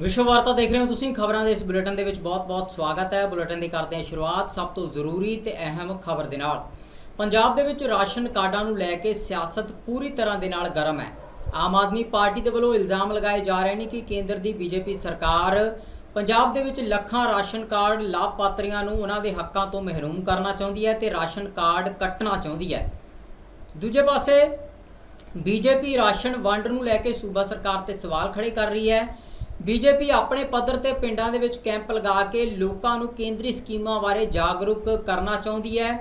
ਵਿਸ਼ਵ ਵਾਰਤਾ ਦੇਖ ਰਹੇ ਹੋ ਤੁਸੀਂ ਖਬਰਾਂ ਦੇ ਇਸ ਬੁਲੇਟਿਨ ਦੇ ਵਿੱਚ ਬਹੁਤ-ਬਹੁਤ ਸਵਾਗਤ ਹੈ। ਬੁਲੇਟਿਨ ਦੀ ਕਰਦੇ ਹਾਂ ਸ਼ੁਰੂਆਤ ਸਭ ਤੋਂ ਜ਼ਰੂਰੀ ਤੇ ਅਹਿਮ ਖਬਰ ਦੇ ਨਾਲ। ਪੰਜਾਬ ਦੇ ਵਿੱਚ ਰਾਸ਼ਨ ਕਾਰਡਾਂ ਨੂੰ ਲੈ ਕੇ ਸਿਆਸਤ ਪੂਰੀ ਤਰ੍ਹਾਂ ਦੇ ਨਾਲ ਗਰਮ ਹੈ। ਆਮ ਆਦਮੀ ਪਾਰਟੀ ਦੇ ਵੱਲੋਂ ਇਲਜ਼ਾਮ ਲਗਾਏ ਜਾ ਰਹੇ ਨੇ ਕਿ ਕੇਂਦਰ ਦੀ ਬੀਜੇਪੀ ਸਰਕਾਰ ਪੰਜਾਬ ਦੇ ਵਿੱਚ ਲੱਖਾਂ ਰਾਸ਼ਨ ਕਾਰਡ ਲਾਭਪਾਤਰੀਆਂ ਨੂੰ ਉਹਨਾਂ ਦੇ ਹੱਕਾਂ ਤੋਂ ਮਹਿਰੂਮ ਕਰਨਾ ਚਾਹੁੰਦੀ ਹੈ ਤੇ ਰਾਸ਼ਨ ਕਾਰਡ ਕੱਟਣਾ ਚਾਹੁੰਦੀ ਹੈ। ਦੂਜੇ ਪਾਸੇ ਬੀਜੇਪੀ ਰਾਸ਼ਨ ਵੰਡ ਨੂੰ ਲੈ ਕੇ ਸੂਬਾ ਸਰਕਾਰ ਤੇ ਸਵਾਲ ਖੜੇ ਕਰ ਰਹੀ ਹੈ। ਬੀਜੇਪੀ ਆਪਣੇ ਪੱਧਰ ਤੇ ਪਿੰਡਾਂ ਦੇ ਵਿੱਚ ਕੈਂਪ ਲਗਾ ਕੇ ਲੋਕਾਂ ਨੂੰ ਕੇਂਦਰੀ ਸਕੀਮਾਂ ਬਾਰੇ ਜਾਗਰੂਕ ਕਰਨਾ ਚਾਹੁੰਦੀ ਹੈ।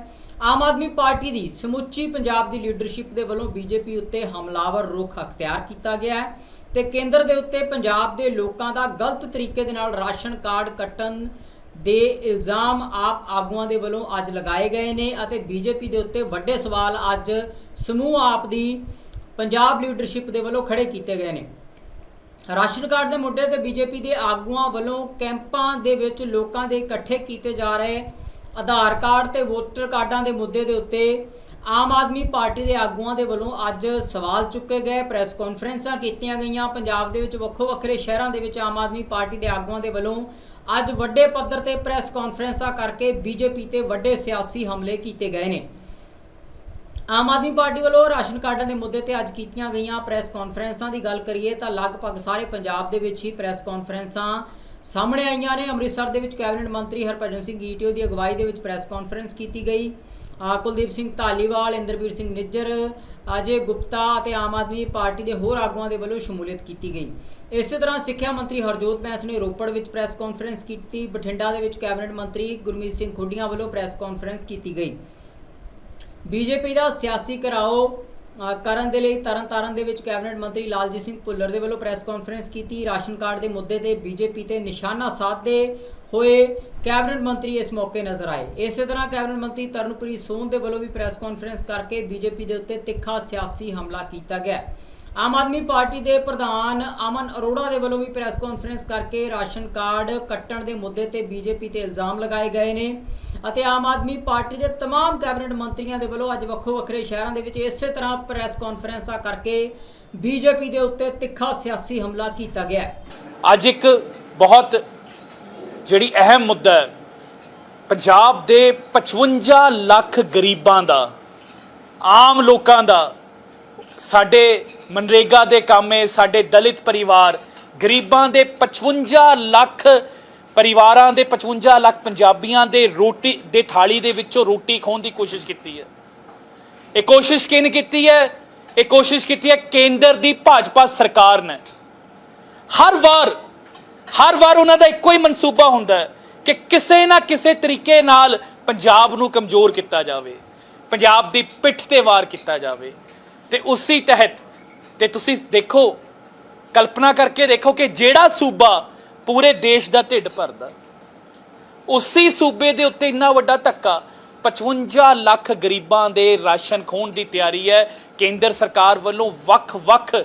ਆਮ ਆਦਮੀ ਪਾਰਟੀ ਦੀ ਸਮੁੱਚੀ ਪੰਜਾਬ ਦੀ ਲੀਡਰਸ਼ਿਪ ਦੇ ਵੱਲੋਂ ਬੀਜੇਪੀ ਉੱਤੇ ਹਮਲਾਵਰ ਰੁਖ ਅਖਤਿਆਰ ਕੀਤਾ ਗਿਆ ਹੈ ਤੇ ਕੇਂਦਰ ਦੇ ਉੱਤੇ ਪੰਜਾਬ ਦੇ ਲੋਕਾਂ ਦਾ ਗਲਤ ਤਰੀਕੇ ਦੇ ਨਾਲ ਰਾਸ਼ਨ ਕਾਰਡ ਕੱਟਣ ਦੇ ਇਲਜ਼ਾਮ ਆਪ ਆਗੂਆਂ ਦੇ ਵੱਲੋਂ ਅੱਜ ਲਗਾਏ ਗਏ ਨੇ ਅਤੇ ਬੀਜੇਪੀ ਦੇ ਉੱਤੇ ਵੱਡੇ ਸਵਾਲ ਅੱਜ ਸਮੂਹ ਆਪ ਦੀ ਪੰਜਾਬ ਲੀਡਰਸ਼ਿਪ ਦੇ ਵੱਲੋਂ ਖੜੇ ਕੀਤੇ ਗਏ ਨੇ। ਰਾਸ਼ਨ ਕਾਰਡ ਦੇ ਮੁੱਦੇ ਤੇ ਬੀਜੇਪੀ ਦੇ ਆਗੂਆਂ ਵੱਲੋਂ ਕੈਂਪਾਂ ਦੇ ਵਿੱਚ ਲੋਕਾਂ ਦੇ ਇਕੱਠੇ ਕੀਤੇ ਜਾ ਰਹੇ ਆਧਾਰ ਕਾਰਡ ਤੇ ਵੋਟਰ ਕਾਰਡਾਂ ਦੇ ਮੁੱਦੇ ਦੇ ਉੱਤੇ ਆਮ ਆਦਮੀ ਪਾਰਟੀ ਦੇ ਆਗੂਆਂ ਦੇ ਵੱਲੋਂ ਅੱਜ ਸਵਾਲ ਚੁੱਕੇ ਗਏ, ਪ੍ਰੈਸ ਕਾਨਫਰੰਸਾਂ ਕੀਤੀਆਂ ਗਈਆਂ। ਪੰਜਾਬ ਦੇ ਵਿੱਚ ਵੱਖੋ ਵੱਖਰੇ ਸ਼ਹਿਰਾਂ ਦੇ ਵਿੱਚ ਆਮ ਆਦਮੀ ਪਾਰਟੀ ਦੇ ਆਗੂਆਂ ਦੇ ਵੱਲੋਂ ਅੱਜ ਵੱਡੇ ਪੱਧਰ ਤੇ ਪ੍ਰੈਸ ਕਾਨਫਰੰਸਾਂ ਕਰਕੇ ਬੀਜੇਪੀ ਤੇ ਵੱਡੇ ਸਿਆਸੀ ਹਮਲੇ ਕੀਤੇ ਗਏ ਨੇ। ਆਮ ਆਦਮੀ ਪਾਰਟੀ ਵੱਲੋਂ ਰਾਸ਼ਨ ਕਾਰਡਾਂ ਦੇ ਮੁੱਦੇ ਤੇ ਅੱਜ ਕੀਤੀਆਂ ਗਈਆਂ ਪ੍ਰੈਸ ਕਾਨਫਰੰਸਾਂ ਦੀ ਗੱਲ ਕਰੀਏ ਤਾਂ ਲਗਭਗ ਸਾਰੇ ਪੰਜਾਬ ਦੇ ਵਿੱਚ ਹੀ ਪ੍ਰੈਸ ਕਾਨਫਰੰਸਾਂ ਸਾਹਮਣੇ ਆਈਆਂ ਨੇ। ਅੰਮ੍ਰਿਤਸਰ ਦੇ ਵਿੱਚ ਕੈਬਨਿਟ ਮੰਤਰੀ ਹਰਭਜਨ ਸਿੰਘ ਈਟੀਓ ਦੀ ਅਗਵਾਈ ਦੇ ਵਿੱਚ ਪ੍ਰੈਸ ਕਾਨਫਰੰਸ ਕੀਤੀ ਗਈ। ਕੁਲਦੀਪ ਸਿੰਘ ਧਾਲੀਵਾਲ, ਇੰਦਰਵੀਰ ਸਿੰਘ ਨਿੱਜਰ, ਅਜੇ ਗੁਪਤਾ ਅਤੇ ਆਮ ਆਦਮੀ ਪਾਰਟੀ ਦੇ ਹੋਰ ਆਗੂਆਂ ਦੇ ਵੱਲੋਂ ਸ਼ਮੂਲੀਅਤ ਕੀਤੀ ਗਈ। ਇਸੇ ਤਰ੍ਹਾਂ ਸਿੱਖਿਆ ਮੰਤਰੀ ਹਰਜੋਤ ਬੈਂਸ ਨੇ ਰੋਪੜ ਵਿੱਚ ਪ੍ਰੈਸ ਕਾਨਫਰੰਸ ਕੀਤੀ। ਬਠਿੰਡਾ ਦੇ ਵਿੱਚ ਕੈਬਨਿਟ ਮੰਤਰੀ ਗੁਰਮੀਤ ਸਿੰਘ ਖੁੱਡੀਆਂ ਵੱਲੋਂ ਪ੍ਰੈਸ ਕਾਨਫਰੰਸ ਕੀਤੀ ਗਈ। ਬੀਜੇਪੀ ਦਾ ਸਿਆਸੀ ਘਰਾਓ ਕਰਨ ਦੇ ਲਈ ਤਰਨਤਾਰਨ ਦੇ ਵਿੱਚ ਕੈਬਨਿਟ ਮੰਤਰੀ ਲਾਲਜੀਤ ਸਿੰਘ ਭੁੱਲਰ ਦੇ ਵੱਲੋਂ ਪ੍ਰੈਸ ਕਾਨਫਰੰਸ ਕੀਤੀ। ਰਾਸ਼ਨ ਕਾਰਡ ਦੇ ਮੁੱਦੇ ਤੇ ਬੀਜੇਪੀ ਤੇ ਨਿਸ਼ਾਨਾ ਸਾਧਦੇ ਹੋਏ ਕੈਬਨਿਟ ਮੰਤਰੀ ਇਸ ਮੌਕੇ ਨਜ਼ਰ ਆਏ। ਇਸੇ ਤਰ੍ਹਾਂ ਕੈਬਨਿਟ ਮੰਤਰੀ ਤਰਨਪ੍ਰੀਤ ਸੋਨ ਦੇ ਵੱਲੋਂ ਵੀ ਪ੍ਰੈਸ ਕਾਨਫਰੰਸ ਕਰਕੇ ਬੀਜੇਪੀ ਦੇ ਉੱਤੇ ਤਿੱਖਾ ਸਿਆਸੀ ਹਮਲਾ ਕੀਤਾ ਗਿਆ। ਆਮ ਆਦਮੀ ਪਾਰਟੀ ਦੇ ਪ੍ਰਧਾਨ ਅਮਨ ਅਰੋੜਾ ਦੇ ਵੱਲੋਂ ਵੀ ਪ੍ਰੈਸ ਕਾਨਫਰੰਸ ਕਰਕੇ ਰਾਸ਼ਨ ਕਾਰਡ ਕੱਟਣ ਦੇ ਮੁੱਦੇ ਤੇ ਬੀਜੇਪੀ ਤੇ ਇਲਜ਼ਾਮ ਲਗਾਏ ਗਏ ਨੇ ਅਤੇ ਆਮ ਆਦਮੀ ਪਾਰਟੀ ਦੇ तमाम ਕੈਬਨਿਟ ਮੰਤਰੀਆਂ ਦੇ ਵੱਲੋਂ ਅੱਜ ਵੱਖੋ ਵੱਖਰੇ ਸ਼ਹਿਰਾਂ ਦੇ ਵਿੱਚ ਇਸੇ ਤਰ੍ਹਾਂ ਪ੍ਰੈਸ ਕਾਨਫਰੰਸਾਂ ਕਰਕੇ ਬੀਜੇਪੀ ਦੇ ਉੱਤੇ ਤਿੱਖਾ ਸਿਆਸੀ ਹਮਲਾ ਕੀਤਾ ਗਿਆ ਹੈ ਅੱਜ ਇੱਕ ਬਹੁਤ ਜਿਹੜੀ ਅਹਿਮ ਮੁੱਦਾ ਹੈ ਪੰਜਾਬ ਦੇ 55 ਲੱਖ ਗਰੀਬਾਂ ਦਾ ਆਮ ਲੋਕਾਂ ਦਾ ਸਾਡੇ ਮਨਰੇਗਾ ਦੇ ਕੰਮੇ ਸਾਡੇ ਦਲਿਤ ਪਰਿਵਾਰ, ਗਰੀਬਾਂ ਦੇ 55 ਲੱਖ ਪਰਿਵਾਰਾਂ ਦੇ 55 ਲੱਖ ਪੰਜਾਬੀਆਂ ਦੇ ਰੋਟੀ ਦੇ ਥਾਲੀ ਦੇ ਵਿੱਚੋਂ ਰੋਟੀ ਖੋਣ ਦੀ ਕੋਸ਼ਿਸ਼ ਕੀਤੀ ਹੈ। ਇਹ ਕੋਸ਼ਿਸ਼ ਕਿਹਨੇ ਕੀਤੀ ਹੈ? ਇਹ ਕੋਸ਼ਿਸ਼ ਕੀਤੀ ਹੈ ਕੇਂਦਰ ਦੀ ਭਾਜਪਾ ਸਰਕਾਰ ਨੇ। ਹਰ ਵਾਰ ਹਰ ਵਾਰ ਉਹਨਾਂ ਦਾ ਇੱਕੋ ਹੀ ਮਨਸੂਬਾ ਹੁੰਦਾ ਹੈ ਕਿ ਕਿਸੇ ਨਾ ਕਿਸੇ ਤਰੀਕੇ ਨਾਲ ਪੰਜਾਬ ਨੂੰ ਕਮਜ਼ੋਰ ਕੀਤਾ ਜਾਵੇ, ਪੰਜਾਬ ਦੀ ਪਿੱਠ ਤੇ ਵਾਰ ਕੀਤਾ ਜਾਵੇ ਤੇ ਉਸੇ ਤਹਿਤ ਤੇ ਤੁਸੀਂ ਦੇਖੋ, ਕਲਪਨਾ ਕਰਕੇ ਦੇਖੋ ਕਿ ਜਿਹੜਾ ਸੂਬਾ ਪੂਰੇ ਦੇਸ਼ ਦਾ ਢਿੱਡ ਭਰਦਾ, ਉਸੇ ਸੂਬੇ ਦੇ ਉੱਤੇ ਇੰਨਾ ਵੱਡਾ ਧੱਕਾ 55 ਲੱਖ ਗਰੀਬਾਂ ਦੇ ਰਾਸ਼ਨ ਖੋਣ ਦੀ ਤਿਆਰੀ ਹੈ। ਕੇਂਦਰ ਸਰਕਾਰ ਵੱਲੋਂ ਵੱਖ-ਵੱਖ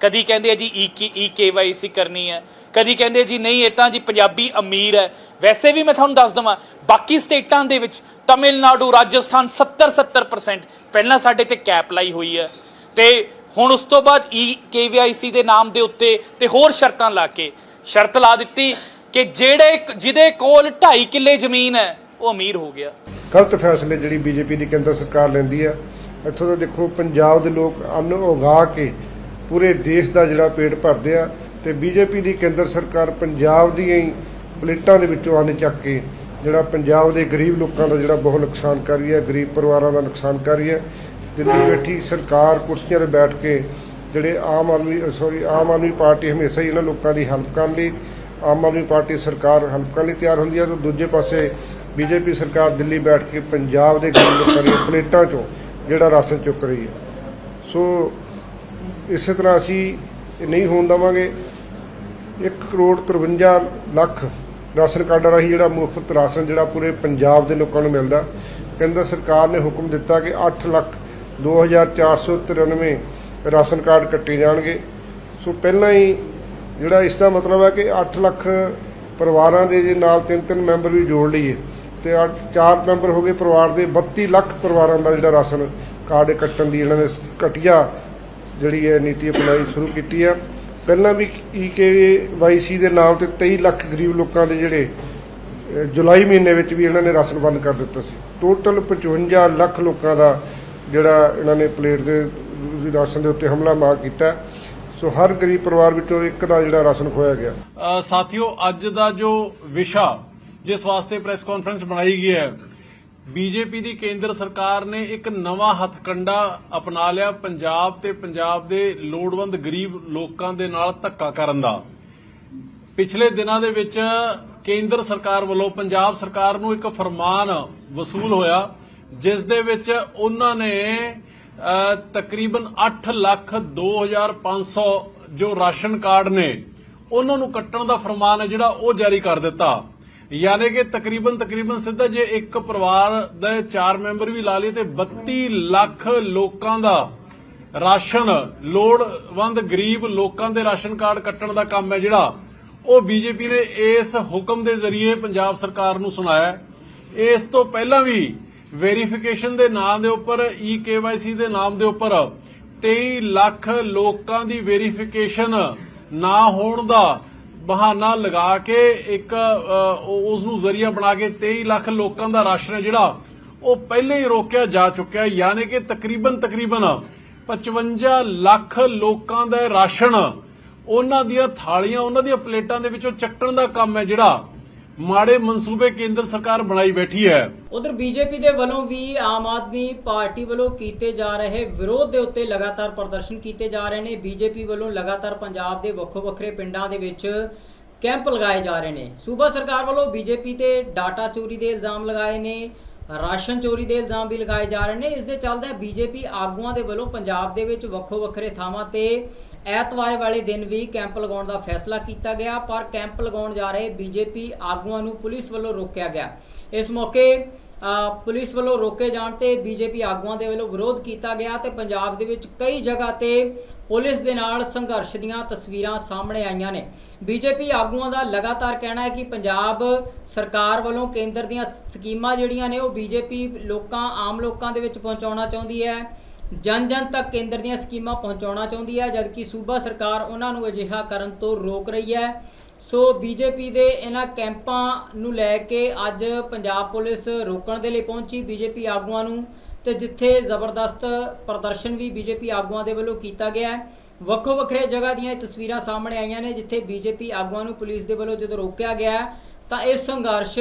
ਕਦੀ ਕਹਿੰਦੇ ਆ ਜੀ ਈ ਈ ਕੇਵਾਈਸੀ ਕਰਨੀ ਹੈ, ਕਦੀ ਕਹਿੰਦੇ ਜੀ ਨਹੀਂ, ਇਹ ਤਾਂ ਜੀ ਪੰਜਾਬੀ ਅਮੀਰ ਹੈ। ਵੈਸੇ ਵੀ ਮੈਂ ਤੁਹਾਨੂੰ ਦੱਸ ਦਵਾਂ, ਬਾਕੀ ਸਟੇਟਾਂ ਦੇ ਵਿੱਚ ਤਮਿਲਨਾਡੂ, ਰਾਜਸਥਾਨ 70-70% ਪਹਿਲਾਂ ਸਾਡੇ ਤੇ ਕੈਪ ਲਾਈ ਹੋਈ ਹੈ। ਤੇ ਹੁਣ ਉਸ ਤੋਂ ਬਾਅਦ ਈ ਕੇਵਾਈਸੀ ਦੇ ਨਾਮ ਦੇ ਉੱਤੇ ਤੇ ਹੋਰ ਸ਼ਰਤਾਂ ਲਾ ਕੇ, ਸ਼ਰਤ ਲਾ ਦਿੱਤੀ ਕਿ ਜਿਹੜੇ ਜਿਹਦੇ ਕੋਲ 2.5 ਕਿੱਲੇ ਜ਼ਮੀਨ ਹੈ, ਉਹ ਅਮੀਰ ਹੋ ਗਿਆ। ਗਲਤ ਫੈਸਲੇ ਜਿਹੜੀ ਬੀਜੇਪੀ ਦੀ ਕੇਂਦਰ ਸਰਕਾਰ ਲੈਂਦੀ ਆ ਇੱਥੋਂ ਦਾ ਦੇਖੋ ਪੰਜਾਬ ਦੇ ਲੋਕ ਅੰਨ ਉਗਾ ਕੇ ਪੂਰੇ ਦੇਸ਼ ਦਾ ਜਿਹੜਾ ਪੇਟ ਭਰਦੇ ਆ ਤੇ ਬੀਜੇਪੀ ਦੀ ਕੇਂਦਰ ਸਰਕਾਰ ਪੰਜਾਬ ਦੀਆਂ ਹੀ ਪਲੇਟਾਂ ਦੇ ਵਿੱਚੋਂ ਅੰਨ ਚੱਕ ਕੇ ਜਿਹੜਾ ਪੰਜਾਬ ਦੇ ਗਰੀਬ ਲੋਕਾਂ ਦਾ ਜਿਹੜਾ ਬਹੁਤ ਨੁਕਸਾਨ ਕਰ ਰਹੀ ਹੈ, ਗਰੀਬ ਪਰਿਵਾਰਾਂ ਦਾ ਨੁਕਸਾਨ ਕਰ ਰਹੀ ਹੈ ਦਿੱਲੀ ਬੈਠੀ ਸਰਕਾਰ ਕੁਰਸੀਆਂ 'ਤੇ ਬੈਠ ਕੇ ਜਿਹੜੇ ਆਮ ਆਦਮੀ ਸੌਰੀ ਆਮ ਆਦਮੀ ਪਾਰਟੀ ਹਮੇਸ਼ਾ ਹੀ ਇਹਨਾਂ ਲੋਕਾਂ ਦੀ ਹੈਲਪ ਕਰਨ ਲਈ, ਆਮ ਆਦਮੀ ਪਾਰਟੀ ਸਰਕਾਰ ਹੈਲਪ ਕਰਨ ਲਈ ਤਿਆਰ ਹੁੰਦੀ ਹੈ ਤੇ ਦੂਜੇ ਪਾਸੇ ਬੀਜੇਪੀ ਸਰਕਾਰ ਦਿੱਲੀ ਬੈਠ ਕੇ ਪੰਜਾਬ ਦੇ ਗਰੀਬ ਲੋਕਾਂ ਦੀਆਂ ਪਲੇਟਾਂ 'ਚੋਂ ਜਿਹੜਾ ਰਾਸ਼ਨ ਚੁੱਕ ਰਹੀ ਹੈ। ਸੋ ਇਸੇ ਤਰ੍ਹਾਂ ਅਸੀਂ ਨਹੀਂ ਹੋਣ ਦੇਵਾਂਗੇ। 1 ਕਰੋੜ 53 ਲੱਖ ਰਾਸ਼ਨ ਕਾਰਡਾਂ ਰਾਹੀਂ ਜਿਹੜਾ ਮੁਫਤ ਰਾਸ਼ਨ ਜਿਹੜਾ ਪੂਰੇ ਪੰਜਾਬ ਦੇ ਲੋਕਾਂ ਨੂੰ ਮਿਲਦਾ, ਕੇਂਦਰ ਸਰਕਾਰ ਨੇ ਹੁਕਮ ਦਿੱਤਾ ਕਿ 8 ਲੱਖ 2493 ਰਾਸ਼ਨ ਕਾਰਡ ਕੱਟੇ ਜਾਣਗੇ। ਸੋ ਪਹਿਲਾਂ ਹੀ ਜਿਹੜਾ ਇਸ ਦਾ ਮਤਲਬ ਹੈ ਕਿ 8 ਲੱਖ ਪਰਿਵਾਰਾਂ ਦੇ ਜੇ ਨਾਲ ਤਿੰਨ ਤਿੰਨ ਮੈਂਬਰ ਵੀ ਜੋੜ ਲਈਏ, ਤੇ ਆ ਚਾਰ ਮੈਂਬਰ ਹੋ ਗਏ ਪਰਿਵਾਰ ਦੇ 32 ਲੱਖ ਪਰਿਵਾਰਾਂ ਦਾ ਜਿਹੜਾ ਰਾਸ਼ਨ ਕਾਰਡ ਕੱਟਣ ਦੀ ਇਹਨਾਂ ਨੇ ਘਟੀਆ ਜਿਹੜੀ ਹੈ ਨੀਤੀ ਅਪਣਾਈ ਸ਼ੁਰੂ ਕੀਤੀ ਆ। ਪਹਿਲਾਂ ਵੀ ਈਕੇਵਾਈਸੀ ਦੇ ਨਾਮ ਤੇ 23 ਲੱਖ ਗਰੀਬ ਲੋਕਾਂ ਦੇ ਜਿਹੜੇ ਜੁਲਾਈ ਮਹੀਨੇ ਵਿੱਚ ਵੀ ਇਹਨਾਂ ਨੇ ਰਾਸ਼ਨ ਬੰਦ ਕਰ ਦਿੱਤਾ ਸੀ। ਟੋਟਲ 55 ਲੱਖ ਲੋਕਾਂ ਦਾ ਜਿਹੜਾ ਇਹਨਾਂ ਨੇ ਪਲੇਟ ਦੇ ਰਾਸ਼ਨ ਦੇ ਉੱਤੇ ਹਮਲਾ ਮਾਰ ਕੀਤਾ। ਸੋ ਹਰ ਗਰੀਬ ਪਰਿਵਾਰ ਵਿੱਚੋਂ ਇੱਕ ਦਾ ਜਿਹੜਾ ਰਾਸ਼ਨ ਖੋਇਆ ਗਿਆ। ਅ, ਸਾਥੀਓ ਅੱਜ ਦਾ ਜੋ ਵਿਸ਼ਾ ਜਿਸ ਵਾਸਤੇ ਪ੍ਰੈਸ ਕਾਨਫਰੰਸ ਬਣਾਈ ਗਈ ਹੈ ਬੀਜੇਪੀ ਦੀ ਕੇਂਦਰ ਸਰਕਾਰ ਨੇ ਇੱਕ ਨਵਾਂ ਹੱਥਕੰਡਾ ਅਪਣਾ ਲਿਆ ਪੰਜਾਬ ਤੇ ਪੰਜਾਬ ਦੇ ਲੋੜਵੰਦ ਗਰੀਬ ਲੋਕਾਂ ਦੇ ਨਾਲ ਧੱਕਾ ਕਰਨ ਦਾ। ਪਿਛਲੇ ਦਿਨਾਂ ਦੇ ਵਿੱਚ ਕੇਂਦਰ ਸਰਕਾਰ ਵੱਲੋਂ ਪੰਜਾਬ ਸਰਕਾਰ ਨੂੰ ਇੱਕ ਫਰਮਾਨ ਵਸੂਲ ਹੋਇਆ। ਜਿਸ ਦੇ ਵਿੱਚ ਉਹਨਾਂ ਨੇ ਤਕਰੀਬਨ 8 ਲੱਖ 2500 ਜੋ ਰਾਸ਼ਨ ਕਾਰਡ ਨੇ, ਉਹਨਾਂ ਨੂੰ ਕੱਟਣ ਦਾ ਫਰਮਾਨ ਹੈ ਜਿਹੜਾ ਉਹ ਜਾਰੀ ਕਰ ਦਿੱਤਾ। ਯਾਨੀ ਕਿ ਤਕਰੀਬਨ ਤਕਰੀਬਨ ਸਿੱਧਾ ਜੇ ਇੱਕ ਪਰਿਵਾਰ ਦੇ ਚਾਰ ਮੈਂਬਰ ਵੀ ਲਾ ਲਏ ਤੇ 32 ਲੱਖ ਲੋਕਾਂ ਦਾ ਰਾਸ਼ਨ, ਲੋੜਵੰਦ ਗਰੀਬ ਲੋਕਾਂ ਦੇ ਰਾਸ਼ਨ ਕਾਰਡ ਕੱਟਣ ਦਾ ਕੰਮ ਹੈ ਜਿਹੜਾ, ਉਹ ਬੀਜੇਪੀ ਨੇ ਇਸ ਹੁਕਮ ਦੇ ਜ਼ਰੀਏ ਪੰਜਾਬ ਸਰਕਾਰ ਨੂੰ ਸੁਣਾਇਆ। ਇਸ ਤੋਂ ਪਹਿਲਾਂ ਵੀ ਵੈਰੀਫਿਕੇਸ਼ਨ ਦੇ ਨਾਮ ਦੇ ਉੱਪਰ, ਈ ਕੇਵਾਈਸੀ ਦੇ ਨਾਮ ਦੇ ਉੱਪਰ 23 ਲੱਖ ਲੋਕਾਂ ਦੀ ਵੈਰੀਫਿਕੇਸ਼ਨ ਨਾ ਹੋਣ ਦਾ ਬਹਾਨਾ ਲਗਾ ਕੇ ਇੱਕ ਉਸ ਨੂੰ ਜ਼ਰੀਆ ਬਣਾ ਕੇ 23 ਲੱਖ ਲੋਕਾਂ ਦਾ ਰਾਸ਼ਨ ਹੈ ਜਿਹੜਾ, ਉਹ ਪਹਿਲੇ ਹੀ ਰੋਕਿਆ ਜਾ ਚੁੱਕਿਆ ਹੈ। ਯਾਨੀ ਕਿ ਤਕਰੀਬਨ ਤਕਰੀਬਨ 55 ਲੱਖ ਲੋਕਾਂ ਦਾ ਰਾਸ਼ਨ, ਉਹਨਾਂ ਦੀਆਂ ਥਾਲੀਆਂ, ਉਹਨਾਂ ਦੀਆਂ ਪਲੇਟਾਂ ਦੇ ਵਿੱਚੋਂ ਚੱਕਣ ਦਾ ਕੰਮ ਹੈ ਜਿਹੜਾ ਮਾੜੇ ਮਨਸੂਬੇ ਕੇਂਦਰ ਸਰਕਾਰ ਬਣਾਈ ਬੈਠੀ ਹੈ। ਉਧਰ ਬੀਜੇਪੀ ਦੇ ਵੱਲੋਂ ਵੀ ਆਮ ਆਦਮੀ ਪਾਰਟੀ ਵੱਲੋਂ ਕੀਤੇ ਜਾ ਰਹੇ ਵਿਰੋਧ ਦੇ ਉੱਤੇ ਲਗਾਤਾਰ ਪ੍ਰਦਰਸ਼ਨ ਕੀਤੇ ਜਾ ਰਹੇ ਨੇ। ਬੀਜੇਪੀ ਵੱਲੋਂ ਲਗਾਤਾਰ ਪੰਜਾਬ ਦੇ ਵੱਖੋ ਵੱਖਰੇ ਪਿੰਡਾਂ ਦੇ ਵਿੱਚ ਕੈਂਪ ਲਗਾਏ ਜਾ ਰਹੇ ਨੇ। ਸੂਬਾ ਸਰਕਾਰ ਵੱਲੋਂ ਬੀਜੇਪੀ ਤੇ ਡਾਟਾ ਚੋਰੀ ਦੇ ਇਲਜ਼ਾਮ ਲਗਾਏ ਨੇ। ਰਾਸ਼ਨ ਚੋਰੀ ਦੇ ਇਲਜ਼ਾਮ ਵੀ ਲਗਾਏ ਜਾ ਰਹੇ ਨੇ। ਇਸ ਦੇ ਚੱਲਦੇ ਬੀਜੇਪੀ ਆਗੂਆਂ ਦੇ ਵੱਲੋਂ ਪੰਜਾਬ ਦੇ ਵਿੱਚ ਵੱਖੋ ਵੱਖਰੇ ਥਾਵਾਂ ਤੇ ਐਤਵਾਰ ਵਾਲੇ ਦਿਨ ਵੀ ਕੈਂਪ ਲਗਾਉਣ ਦਾ ਫੈਸਲਾ ਕੀਤਾ ਗਿਆ, ਪਰ ਕੈਂਪ ਲਗਾਉਣ ਜਾ ਰਹੇ ਬੀਜੇਪੀ ਆਗੂਆਂ ਨੂੰ ਪੁਲਿਸ ਵੱਲੋਂ ਰੋਕਿਆ ਗਿਆ। ਇਸ ਮੌਕੇ ਪੁਲਿਸ ਵੱਲੋਂ ਰੋਕੇ ਜਾਣ ਤੇ ਬੀਜੇਪੀ ਆਗੂਆਂ ਦੇ ਵੱਲੋਂ ਵਿਰੋਧ ਕੀਤਾ ਗਿਆ ਤੇ ਪੰਜਾਬ ਦੇ ਵਿੱਚ ਕਈ ਜਗ੍ਹਾ ਤੇ ਪੁਲਿਸ ਦੇ ਨਾਲ ਸੰਘਰਸ਼ ਦੀਆਂ ਤਸਵੀਰਾਂ ਸਾਹਮਣੇ ਆਈਆਂ ਨੇ। ਬੀਜੇਪੀ ਆਗੂਆਂ ਦਾ ਲਗਾਤਾਰ ਕਹਿਣਾ ਹੈ ਕਿ ਪੰਜਾਬ ਸਰਕਾਰ ਵੱਲੋਂ ਕੇਂਦਰ ਦੀਆਂ ਸਕੀਮਾਂ ਜਿਹੜੀਆਂ ਨੇ ਉਹ ਬੀਜੇਪੀ ਲੋਕਾਂ, ਆਮ ਲੋਕਾਂ ਦੇ ਵਿੱਚ ਪਹੁੰਚਾਉਣਾ ਚਾਹੁੰਦੀ ਹੈ। ਜਨ ਜਨ ਤੱਕ ਕੇਂਦਰ ਦੀਆਂ ਸਕੀਮਾਂ ਪਹੁੰਚਾਉਣਾ ਚਾਹੁੰਦੀ ਹੈ, ਜਦਕਿ ਸੂਬਾ ਸਰਕਾਰ ਉਹਨਾਂ ਨੂੰ ਅਜਿਹਾ ਕਰਨ ਤੋਂ ਰੋਕ ਰਹੀ ਹੈ। ਸੋ ਬੀਜੇਪੀ ਦੇ ਇਹਨਾਂ ਕੈਂਪਾਂ ਨੂੰ ਲੈ ਕੇ ਅੱਜ ਪੰਜਾਬ ਪੁਲਿਸ ਰੋਕਣ ਦੇ ਲਈ ਪਹੁੰਚੀ। ਬੀਜੇਪੀ ਆਗੂਆਂ ਨੂੰ ਤੇ ਜਿੱਥੇ ਜ਼ਬਰਦਸਤ ਪ੍ਰਦਰਸ਼ਨ ਵੀ ਬੀਜੇਪੀ ਆਗੂਆਂ ਦੇ ਵੱਲੋਂ ਕੀਤਾ ਗਿਆ ਹੈ ਵੱਖੋ ਵੱਖਰੇ ਜਗ੍ਹਾ ਦੀਆਂ ਇਹ ਤਸਵੀਰਾਂ ਸਾਹਮਣੇ ਆਈਆਂ ਨੇ, ਜਿੱਥੇ ਬੀਜੇਪੀ ਆਗੂਆਂ ਨੂੰ ਪੁਲਿਸ ਦੇ ਵੱਲੋਂ ਜਦੋਂ ਰੋਕਿਆ ਗਿਆ ਤਾਂ ਇਹ ਸੰਘਰਸ਼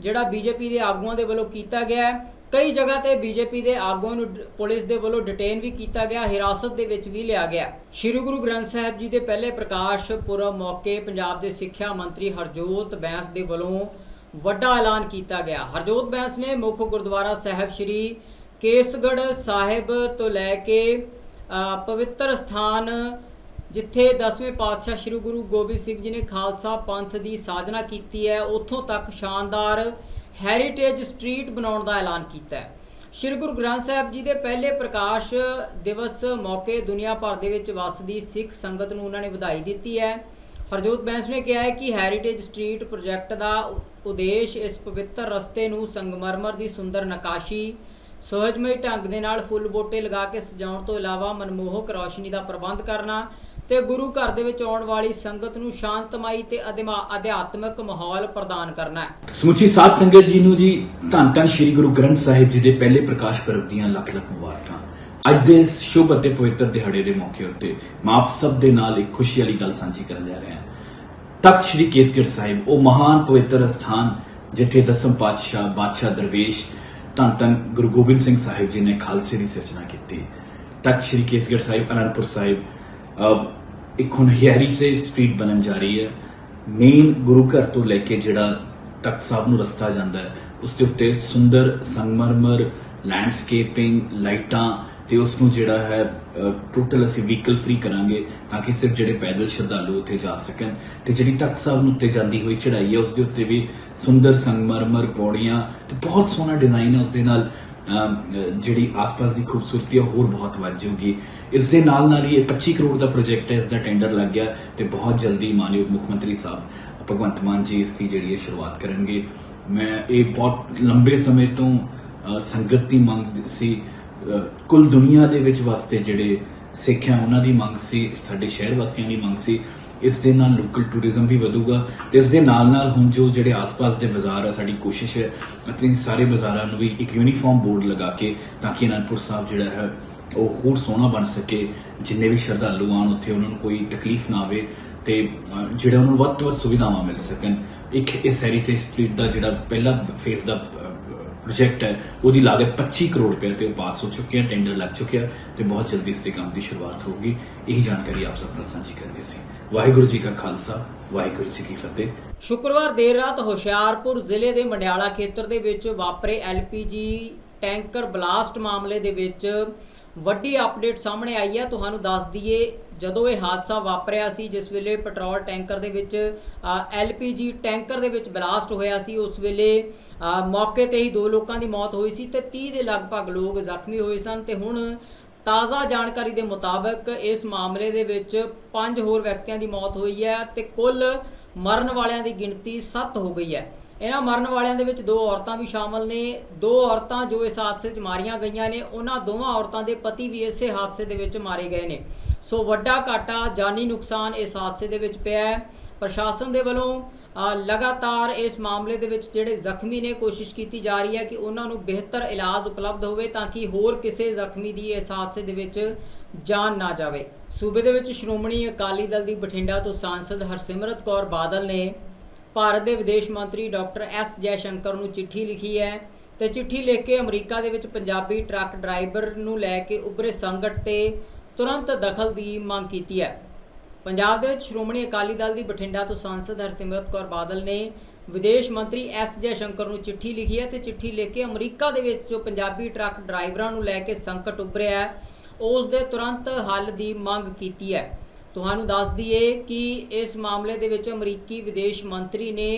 ਜਿਹੜਾ ਬੀਜੇਪੀ ਦੇ ਆਗੂਆਂ ਦੇ ਵੱਲੋਂ ਕੀਤਾ ਗਿਆ ਕਈ ਜਗ੍ਹਾ ਤੇ ਬੀਜੇਪੀ ਦੇ ਆਗੂਆਂ ਨੂੰ ਡ- ਪੁਲਿਸ ਦੇ ਵੱਲੋਂ ਡਿਟੇਨ ਵੀ ਕੀਤਾ ਗਿਆ, ਹਿਰਾਸਤ ਦੇ ਵਿੱਚ ਵੀ ਲਿਆ ਗਿਆ। ਸ਼੍ਰੀ ਗੁਰੂ ਗ੍ਰੰਥ ਸਾਹਿਬ ਜੀ ਦੇ ਪਹਿਲੇ ਪ੍ਰਕਾਸ਼ ਪੁਰਬ ਮੌਕੇ ਪੰਜਾਬ ਦੇ ਸਿੱਖਿਆ ਮੰਤਰੀ ਹਰਜੋਤ ਬੈਂਸ ਦੇ ਵੱਲੋਂ ਵੱਡਾ ਐਲਾਨ ਕੀਤਾ ਗਿਆ। ਹਰਜੋਤ ਬੈਂਸ ਨੇ ਮੁੱਖ ਗੁਰਦੁਆਰਾ ਸਾਹਿਬ ਸ਼੍ਰੀ ਕੇਸਗੜ੍ਹ ਸਾਹਿਬ ਤੋਂ ਲੈ ਕੇ ਪਵਿੱਤਰ ਸਥਾਨ ਜਿੱਥੇ 10ਵੇਂ ਪਾਤਸ਼ਾਹ ਸ੍ਰੀ ਗੁਰੂ ਗੋਬਿੰਦ ਸਿੰਘ ਜੀ ਨੇ ਖਾਲਸਾ ਪੰਥ ਦੀ ਸਾਜਨਾ ਕੀਤੀ ਹੈ, ਉੱਥੋਂ ਤੱਕ ਸ਼ਾਨਦਾਰ ਹੈਰੀਟੇਜ ਸਟਰੀਟ ਬਣਾਉਣ ਦਾ ਐਲਾਨ ਕੀਤਾ ਹੈ। ਸ੍ਰੀ ਗੁਰੂ ਗ੍ਰੰਥ ਸਾਹਿਬ ਜੀ ਦੇ ਪਹਿਲੇ ਪ੍ਰਕਾਸ਼ ਦਿਵਸ ਮੌਕੇ ਦੁਨੀਆ ਭਰ ਦੇ ਵਿੱਚ ਵੱਸਦੀ ਸਿੱਖ ਸੰਗਤ ਨੂੰ ਉਹਨਾਂ ਨੇ ਵਧਾਈ ਦਿੱਤੀ ਹੈ। ਹਰਜੋਤ ਬੈਂਸ ਨੇ ਕਿਹਾ ਹੈ ਕਿ ਹੈਰੀਟੇਜ ਸਟਰੀਟ ਪ੍ਰੋਜੈਕਟ ਦਾ ਉਦੇਸ਼ ਇਸ ਪਵਿੱਤਰ ਰਸਤੇ ਨੂੰ ਸੰਗਮਰਮਰ ਦੀ ਸੁੰਦਰ ਨਕਾਸ਼ੀ ਸਹਿਜਮਈ ਢੰਗ ਦੇ ਨਾਲ ਫੁੱਲ ਬੂਟੇ ਲਗਾ ਕੇ ਸਜਾਉਣ ਤੋਂ ਇਲਾਵਾ ਮਨਮੋਹਕ ਰੌਸ਼ਨੀ ਦਾ ਪ੍ਰਬੰਧ ਕਰਨਾ ਤੇ ਗੁਰੂ ਘਰ ਦੇ ਵਿੱਚ ਆਉਣ ਵਾਲੀ ਸੰਗਤ ਨੂੰ ਸ਼ਾਂਤਮਈ ਤੇ ਅਧਿਆਤਮਿਕ ਮਾਹੌਲ ਪ੍ਰਦਾਨ ਕਰਨਾ ਹੈ। ਸਮੁੱਚੀ ਸਾਧ ਸੰਗਤ ਜੀ ਨੂੰ ਜੀ ਧੰਨ ਧੰਨ ਸ੍ਰੀ ਗੁਰੂ ਗ੍ਰੰਥ ਸਾਹਿਬ ਜੀ ਦੇ ਪਹਿਲੇ ਪ੍ਰਕਾਸ਼ ਪੁਰਬ ਦੀਆਂ ਲੱਖ ਲੱਖ ਮੁਬਾਰਕਾਂ। ਅੱਜ ਦੇ ਇਸ ਸ਼ੁਭ ਅਤੇ ਪਵਿੱਤਰ ਦਿਹਾੜੇ ਦੇ ਮੌਕੇ ਉੱਤੇ ਮੈਂ ਆਪ ਸਭ ਦੇ ਨਾਲ ਇੱਕ ਖੁਸ਼ੀ ਵਾਲੀ ਗੱਲ ਸਾਂਝੀ ਕਰਨ ਜਾ ਰਿਹਾ ਹਾਂ। ਤਖਤ ਸ੍ਰੀ ਕੇਸਗੜ੍ਹ ਸਾਹਿਬ, ਉਹ ਮਹਾਨ ਪਵਿੱਤਰ ਸਥਾਨ, ਜਿੱਥੇ ਦਸਮ ਪਾਤਸ਼ਾਹ, ਬਾਦਸ਼ਾਹ ਦਰਵੇਸ਼ ਧੰਨ ਧੰਨ ਗੁਰੂ ਗੋਬਿੰਦ ਸਿੰਘ ਸਾਹਿਬ ਜੀ ਨੇ ਖਾਲਸੇ ਦੀ ਸਿਰਜਣਾ ਕੀਤੀ। ਤਖਤ ਸ੍ਰੀ ਕੇਸਗੜ੍ਹ ਸਾਹਿਬ, ਅਨੰਦਪੁਰ ਸਾਹਿਬ ਇੱਕ ਹੁਣ ਸੇ ਸਟਰੀਟ ਬਣਨ ਜਾ ਰਹੀ ਹੈ। ਮੇਨ ਗੁਰੂ ਘਰ ਤੋਂ ਲੈ ਕੇ ਜਿਹੜਾ ਤਖਤ ਸਾਹਿਬ ਨੂੰ ਰਸਤਾ ਜਾਂਦਾ ਹੈ, ਉਸ ਦੇ ਉੱਤੇ ਸੁੰਦਰ ਸੰਗਮਰਮਰ ਲੈਂਡਸਕੇਪਿੰਗ ਲਾਈਟਾਂ ਤੇ ਉਸ ਨੂੰ ਜਿਹੜਾ ਹੈ ਟੋਟਲ ਅਸੀਂ ਵਹੀਕਲ ਫ੍ਰੀ ਕਰਾਂਗੇ ਤਾਂ ਕਿ ਸਿਰਫ ਜਿਹੜੇ ਪੈਦਲ ਸ਼ਰਧਾਲੂ ਉੱਥੇ ਜਾ ਸਕਣ ਤੇ ਜਿਹੜੀ ਤਖਤ ਸਾਹਿਬ ਨੂੰ ਉੱਤੇ ਜਾਂਦੀ ਹੋਈ ਚੜ੍ਹਾਈ ਹੈ ਉਸ ਦੇ ਉੱਤੇ ਵੀ ਸੁੰਦਰ ਸੰਗਮਰਮਰ ਪੌੜੀਆਂ ਤੇ ਬਹੁਤ ਸੋਹਣਾ ਡਿਜ਼ਾਈਨ ਹੈ ਉਸ ਦੇ ਨਾਲ ਜਿਹੜੀ ਆਸ-ਪਾਸ ਦੀ ਖੂਬਸੂਰਤੀ ਹੈ, ਹੋਰ ਬਹੁਤ ਵੱਧ ਜੂਗੀ ਇਸ ਦੇ ਨਾਲ ਨਾਲ ਹੀ ਇਹ 25 ਕਰੋੜ ਦਾ ਪ੍ਰੋਜੈਕਟ ਹੈ, ਇਸ ਦਾ ਟੈਂਡਰ ਲੱਗ ਗਿਆ ਤੇ ਬਹੁਤ ਜਲਦੀ ਮਾਨਯੋਗ ਮੁੱਖ ਮੰਤਰੀ ਸਾਹਿਬ, ਭਗਵੰਤ ਮਾਨ ਜੀ ਇਸ ਦੀ ਜਿਹੜੀ ਹੈ ਸ਼ੁਰੂਆਤ ਕਰਨਗੇ। ਮੈਂ ਇਹ ਬਹੁਤ ਲੰਬੇ ਸਮੇਂ ਤੋਂ ਸੰਗਤ ਦੀ ਮੰਗ ਸੀ ਕੁੱਲ ਦੁਨੀਆ ਦੇ ਵਿੱਚ ਵਾਸਤੇ ਜਿਹੜੇ ਸਿੱਖ ਹੈ ਉਹਨਾਂ ਦੀ ਮੰਗ ਸੀ, ਸਾਡੇ ਸ਼ਹਿਰ ਵਾਸੀਆਂ ਦੀ ਮੰਗ ਸੀ, ਇਸ ਦੇ ਨਾਲ ਲੋਕਲ ਟੂਰਿਜ਼ਮ ਵੀ ਵਧੂਗਾ ਤੇ ਇਸ ਦੇ ਨਾਲ ਨਾਲ ਹੁਣ ਜੋ ਜਿਹੜੇ ਆਸ-ਪਾਸ ਦੇ ਬਾਜ਼ਾਰ ਆ, ਸਾਡੀ ਕੋਸ਼ਿਸ਼ ਹੈ ਅਸੀਂ ਸਾਰੇ ਬਾਜ਼ਾਰਾਂ ਨੂੰ ਵੀ ਇੱਕ ਯੂਨੀਫਾਰਮ ਬੋਰਡ ਲਗਾ ਕੇ ਤਾਂ ਕਿ ਅਨੰਦਪੁਰ ਸਾਹਿਬ ਜਿਹੜਾ ਹੈ, ਉਹ ਹੋਰ ਸੋਹਣਾ ਬਣ ਸਕੇ, ਜਿੰਨੇ ਵੀ ਸ਼ਰਧਾਲੂ ਆਣ ਉੱਥੇ ਉਹਨਾਂ ਨੂੰ ਕੋਈ ਤਕਲੀਫ ਨਾ ਆਵੇ ਤੇ ਜਿਹੜਾ ਉਹਨਾਂ ਨੂੰ ਵੱਧ ਤੋਂ ਵੱਧ ਸੁਵਿਧਾਵਾਂ ਮਿਲ ਸਕਣ। ਇੱਕ ਇਸ ਹੈਰੀਟੇਜ ਸਟਰੀਟ ਦਾ ਜਿਹੜਾ ਪਹਿਲਾ ਫੇਜ਼ ਦਾ ਪ੍ਰੋਜੈਕਟ ਹੈ, ਉਹਦੀ ਲਾਗਤ 25 ਕਰੋੜ ਰੁਪਏ ਤੇ ਪਾਸ ਹੋ ਚੁੱਕੀ ਹੈ ਟੈਂਡਰ ਲੱਗ ਚੁੱਕਿਆ ਤੇ ਬਹੁਤ ਜਲਦੀ ਇਸ ਦੇ ਕੰਮ ਦੀ ਸ਼ੁਰੂਆਤ ਹੋਊਗੀ। ਇਹੀ ਜਾਣਕਾਰੀ ਆਪ ਸਭ ਨਾਲ ਸਾਂਝੀ ਕਰਨੀ ਸੀ। ਵਾਹਿਗੁਰੂ ਜੀ ਕਾ ਖਾਲਸਾ, ਵਾਹਿਗੁਰੂ ਜੀ ਕੀ ਫਤਿਹ। ਸ਼ੁੱਕਰਵਾਰ ਦੇਰ ਰਾਤ ਹੁਸ਼ਿਆਰਪੁਰ ਜ਼ਿਲ੍ਹੇ ਦੇ ਮੰਡਿਆਲਾ ਖੇਤਰ ਦੇ ਵਿੱਚ ਵਾਪਰੇ ਐਲਪੀਜੀ ਟੈਂਕਰ ਬਲਾਸਟ ਮਾਮਲੇ ਦੇ ਵਿੱਚ ਵੱਡੀ ਅਪਡੇਟ ਸਾਹਮਣੇ ਆਈ ਹੈ ਤੁਹਾਨੂੰ ਦੱਸ ਦਈਏ, ਜਦੋਂ ਇਹ ਹਾਦਸਾ ਵਾਪਰਿਆ ਸੀ, ਜਿਸ ਵੇਲੇ ਪੈਟਰੋਲ ਟੈਂਕਰ ਦੇ ਵਿੱਚ ਐਲਪੀਜੀ ਟੈਂਕਰ ਦੇ ਵਿੱਚ ਬਲਾਸਟ ਹੋਇਆ ਸੀ, ਉਸ ਵੇਲੇ ਮੌਕੇ ਤੇ ਹੀ ਦੋ ਲੋਕਾਂ ਦੀ ਮੌਤ ਹੋਈ ਸੀ ਤੇ 30 ਦੇ ਲਗਭਗ ਲੋਕ ਜ਼ਖਮੀ ਹੋਏ ਸਨ ਤੇ ਹੁਣ ਤਾਜ਼ਾ ਜਾਣਕਾਰੀ ਦੇ ਮੁਤਾਬਕ ਇਸ ਮਾਮਲੇ ਦੇ ਵਿੱਚ ਪੰਜ ਹੋਰ ਵਿਅਕਤੀਆਂ ਦੀ ਮੌਤ ਹੋਈ ਹੈ ਤੇ ਕੁੱਲ ਮਰਨ ਵਾਲਿਆਂ ਦੀ ਗਿਣਤੀ 7 ਹੋ ਗਈ ਹੈ। ਇਹਨਾਂ ਮਰਨ ਵਾਲਿਆਂ ਦੇ ਵਿੱਚ ਦੋ ਔਰਤਾਂ ਵੀ ਸ਼ਾਮਲ ਨੇ। ਦੋ ਔਰਤਾਂ ਜੋ ਇਸ ਹਾਦਸੇ 'ਚ ਮਾਰੀਆਂ ਗਈਆਂ ਨੇ, ਉਹਨਾਂ ਦੋਵਾਂ ਔਰਤਾਂ ਦੇ ਪਤੀ ਵੀ ਇਸੇ ਹਾਦਸੇ ਦੇ ਵਿੱਚ ਮਾਰੇ ਗਏ ਨੇ। ਸੋ ਵੱਡਾ ਘਾਟਾ, ਜਾਨੀ ਨੁਕਸਾਨ ਇਸ ਹਾਦਸੇ ਦੇ ਵਿੱਚ ਪਿਆ ਹੈ। ਪ੍ਰਸ਼ਾਸਨ ਦੇ ਵੱਲੋਂ ਲਗਾਤਾਰ ਇਸ ਮਾਮਲੇ ਦੇ ਵਿੱਚ ਜਿਹੜੇ ਜ਼ਖਮੀ ਨੇ, ਕੋਸ਼ਿਸ਼ ਕੀਤੀ ਜਾ ਰਹੀ ਹੈ ਕਿ ਉਹਨਾਂ ਨੂੰ ਬਿਹਤਰ ਇਲਾਜ ਉਪਲਬਧ ਹੋਵੇ ਤਾਂ ਕਿ ਹੋਰ ਕਿਸੇ ਜ਼ਖਮੀ ਦੀ ਇਸ ਹਾਦਸੇ ਦੇ ਵਿੱਚ ਜਾਨ ਨਾ ਜਾਵੇ। ਸੂਬੇ ਦੇ ਵਿੱਚ ਸ਼੍ਰੋਮਣੀ ਅਕਾਲੀ ਦਲ ਦੀ ਬਠਿੰਡਾ ਤੋਂ ਸਾਂਸਦ ਹਰਸਿਮਰਤ ਕੌਰ ਬਾਦਲ ਨੇ ਭਾਰਤ ਦੇ ਵਿਦੇਸ਼ ਮੰਤਰੀ ਡਾਕਟਰ ਐਸ ਜੈਸ਼ੰਕਰ ਨੂੰ ਚਿੱਠੀ ਲਿਖੀ ਹੈ ਤੇ ਚਿੱਠੀ ਲਿਖ ਕੇ ਅਮਰੀਕਾ ਦੇ ਵਿੱਚ ਪੰਜਾਬੀ ਟਰੱਕ ਡਰਾਈਵਰ ਨੂੰ ਲੈ ਕੇ ਉੱਭਰੇ ਸੰਕਟ ਤੇ ਤੁਰੰਤ ਦਖਲ ਦੀ ਮੰਗ ਕੀਤੀ ਹੈ। ਪੰਜਾਬ ਦੇ ਵਿੱਚ ਸ਼੍ਰੋਮਣੀ ਅਕਾਲੀ ਦਲ ਦੀ ਬਠਿੰਡਾ ਤੋਂ ਸਾਂਸਦ ਹਰਸਿਮਰਤ ਕੌਰ ਬਾਦਲ ਨੇ ਵਿਦੇਸ਼ ਮੰਤਰੀ ਐਸ ਜੈਸ਼ੰਕਰ ਨੂੰ ਚਿੱਠੀ ਲਿਖੀ ਹੈ ਤੇ ਚਿੱਠੀ ਲਿਖ ਕੇ ਅਮਰੀਕਾ ਦੇ ਵਿੱਚ ਜੋ ਪੰਜਾਬੀ ਟਰੱਕ ਡਰਾਈਵਰਾਂ ਨੂੰ ਲੈ ਕੇ ਸੰਕਟ ਉੱਭਰਿਆ ਉਸ ਦੇ ਤੁਰੰਤ ਹੱਲ ਦੀ ਮੰਗ ਕੀਤੀ ਹੈ। ਤੁਹਾਨੂੰ ਦੱਸ ਦਈਏ ਕਿ ਇਸ ਮਾਮਲੇ ਦੇ ਵਿੱਚ ਅਮਰੀਕੀ ਵਿਦੇਸ਼ ਮੰਤਰੀ ਨੇ